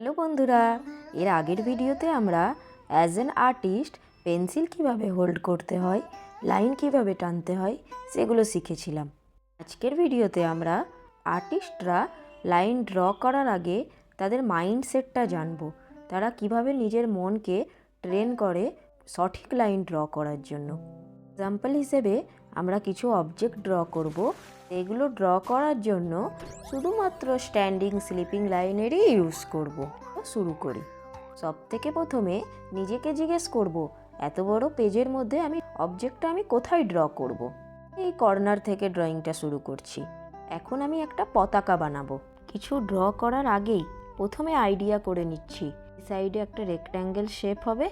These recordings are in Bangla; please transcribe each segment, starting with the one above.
হ্যালো বন্ধুরা, এর আগের ভিডিওতে আমরা অ্যাজ অ্যান আর্টিস্ট পেন্সিল কীভাবে হোল্ড করতে হয় লাইন কীভাবে টানতে হয়, সেগুলো শিখেছিলাম। আজকের ভিডিওতে আমরা আর্টিস্টরা লাইন ড্র করার আগে তাদের মাইন্ডসেটটা জানব। তারা কীভাবে নিজের মনকে ট্রেন করে সঠিক লাইন ড্র করার জন্য। এক্সাম্পল হিসেবে আমরা কিছু অবজেক্ট ড্র করব। এগুলো ড্র করার জন্য শুধুমাত্র স্ট্যান্ডিং স্লিপিং লাইনেরই ইউজ করব শুরু করি। সব থেকে প্রথমে নিজেকে জিজ্ঞেস করব, এত বড় পেজের মধ্যে আমি অবজেক্টটা আমি কোথায় ড্র করব। এই কর্নার থেকে ড্রয়িংটা শুরু করছি। এখন আমি একটা পতাকা বানাবো। কিছু ড্র করার আগেই প্রথমে আইডিয়া করে নিচ্ছি। সাইডে একটা রেক্ট্যাঙ্গেল শেপ হবে,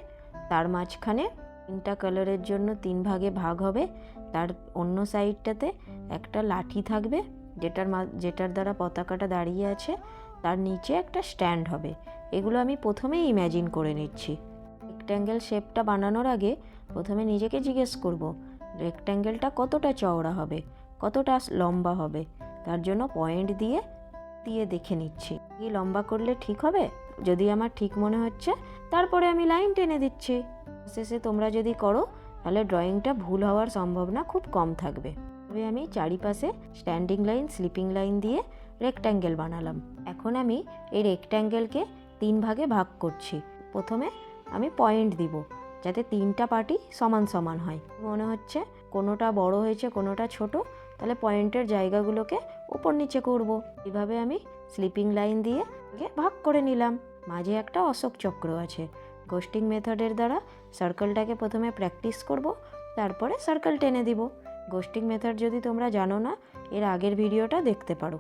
তার মাঝখানে তিনটা কালারের জন্য তিন ভাগে ভাগ হবে, তার অন্য সাইডটাতে একটা লাঠি থাকবে যেটার যেটার দ্বারা পতাকাটা দাঁড়িয়ে আছে, তার নিচে একটা স্ট্যান্ড হবে। এগুলো আমি প্রথমেই ইম্যাজিন করে নিচ্ছি। রেক্ট্যাঙ্গেল শেপটা বানানোর আগে প্রথমে নিজেকে জিজ্ঞেস করব রেক্ট্যাঙ্গেলটা কতটা চওড়া হবে, কতটা লম্বা হবে? তার জন্য পয়েন্ট দিয়ে দিয়ে দেখে নিচ্ছি। কি লম্বা করলে ঠিক হবে? যদি আমার ঠিক মনে হচ্ছে, তারপরে আমি লাইন টেনে দিচ্ছি। শেষে তোমরা যদি করো, তাহলে ড্রয়িংটা ভুল হওয়ার সম্ভাবনা খুব কম থাকবে। তবে আমি চারিপাশে স্ট্যান্ডিং লাইন স্লিপিং লাইন দিয়ে রেক্ট্যাঙ্গেল বানালাম। এখন আমি এই রেক্ট্যাঙ্গেলকে তিন ভাগে ভাগ করছি। প্রথমে আমি পয়েন্ট দিব, যাতে তিনটা পার্টি সমান সমান হয়। মনে হচ্ছে কোনোটা বড় হয়েছে, কোনোটা ছোট, তাহলে পয়েন্টের জায়গাগুলোকে উপর নিচে করব। এভাবে আমি স্লিপিং লাইন দিয়ে ভাগ করে নিলাম। মাঝে একটা অশোক চক্র আছে। গোস্টিং মেথডের দ্বারা সার্কেলটাকে প্রথমে প্র্যাকটিস করব, তারপরে সার্কেল টেনে দিব। গোস্টিং মেথড যদি তোমরা জানো না, এর আগের ভিডিওটা দেখতে পারো।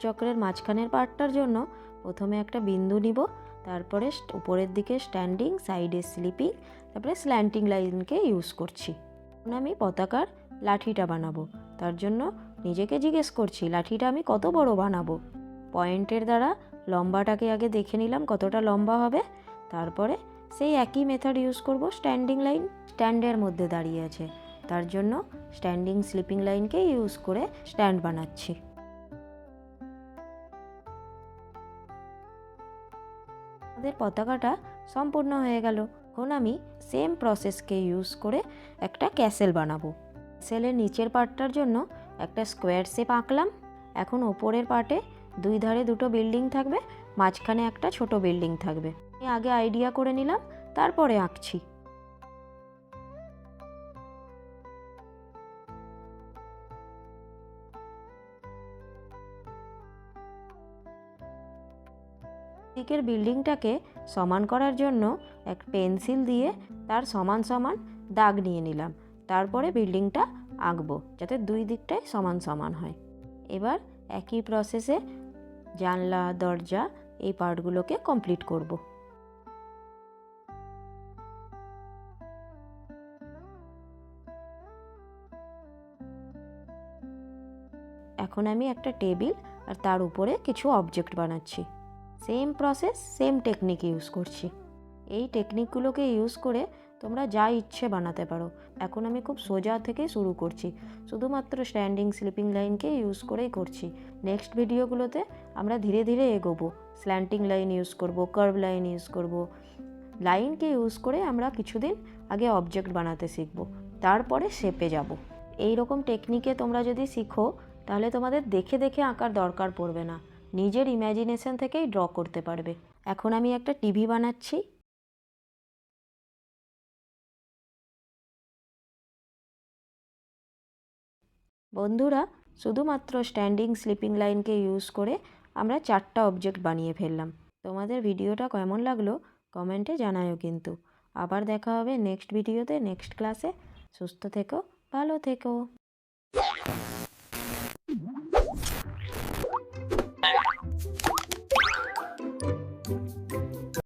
চক্রের মাঝখানের পার্টটার জন্য প্রথমে একটা বিন্দু নিব, তারপরে উপরের দিকে স্ট্যান্ডিং, সাইডে স্লিপিং, তারপরে স্ল্যান্টিং লাইনকে ইউজ করছি। এখন আমি পতাকার লাঠিটা বানাবো। তার জন্য নিজেকে জিজ্ঞেস করছি, লাঠিটা আমি কত বড় বানাবো? পয়েন্টের দ্বারা লম্বাটাকে আগে দেখে নিলাম, কতটা লম্বা হবে। তারপরে সেই একই মেথড ইউজ করব, স্ট্যান্ডিং লাইন স্ট্যান্ডের মধ্যে দাঁড়িয়ে আছে। তার জন্য স্ট্যান্ডিং স্লিপিং লাইনকে ইউজ করে স্ট্যান্ড বানাচ্ছি। আমাদের পতাকাটা সম্পূর্ণ হয়ে গেল। এখন আমি সেম প্রসেসকে ইউজ করে একটা ক্যাসেল বানাবো। ক্যাসেলের নিচের পার্টটার জন্য একটা স্কোয়ার শেপ আঁকলাম। এখন ওপরের পার্টে দুই ধারে দুটো বিল্ডিং থাকবে, মাঝখানে একটা ছোট বিল্ডিং থাকবে। আমি আগে আইডিয়া করে নিলাম, তারপরে আঁকছি। দিকের বিল্ডিংটাকে সমান করার জন্য এক পেন্সিল দিয়ে তার সমান সমান দাগ নিয়ে নিলাম। তারপরে বিল্ডিংটা আঁকবো যাতে দুই দিকটাই সমান সমান হয়। এবার একই প্রসেসে জানলা, দরজা এই পার্টগুলোকে কমপ্লিট করব। এখন আমি একটা টেবিল আর তার উপরে কিছু অবজেক্ট বানাচ্ছি। Same process same technique use করছি। এই টেকনিকগুলোকে ইউজ করে তোমরা যা ইচ্ছে বানাতে পারো। এখন আমি খুব সোজা থেকে শুরু করছি। শুধুমাত্র স্ট্যান্ডিং স্লিপিং লাইনকে ইউজ করেই করছি। নেক্সট ভিডিওগুলোতে আমরা ধীরে ধীরে এগোবো। স্ল্যান্টিং লাইন ইউজ করব কার্ভ লাইন ইউজ করব। লাইনকে ইউজ করে আমরা কিছুদিন আগে অবজেক্ট বানাতে শিখব। তারপরে শেপে যাব। এই রকম টেকনিকে তোমরা যদি শিখো, তাহলে তোমাদের দেখে দেখে আঁকার দরকার পড়বে না। নিজের ইমাজিনেশন থেকেই ড্র করতে পারবে। এখন আমি একটা টিভি বানাচ্ছি। বন্ধুরা, শুধুমাত্র স্ট্যান্ডিং স্লিপিং লাইনকে ইউজ করে আমরা চারটা অবজেক্ট বানিয়ে ফেললাম। তোমাদের ভিডিওটা কেমন লাগল কমেন্টে জানায়ও কিন্তু। আবার দেখা হবে নেক্সট ভিডিওতে নেক্সট ক্লাসে সুস্থ থেকো, ভালো থেকো।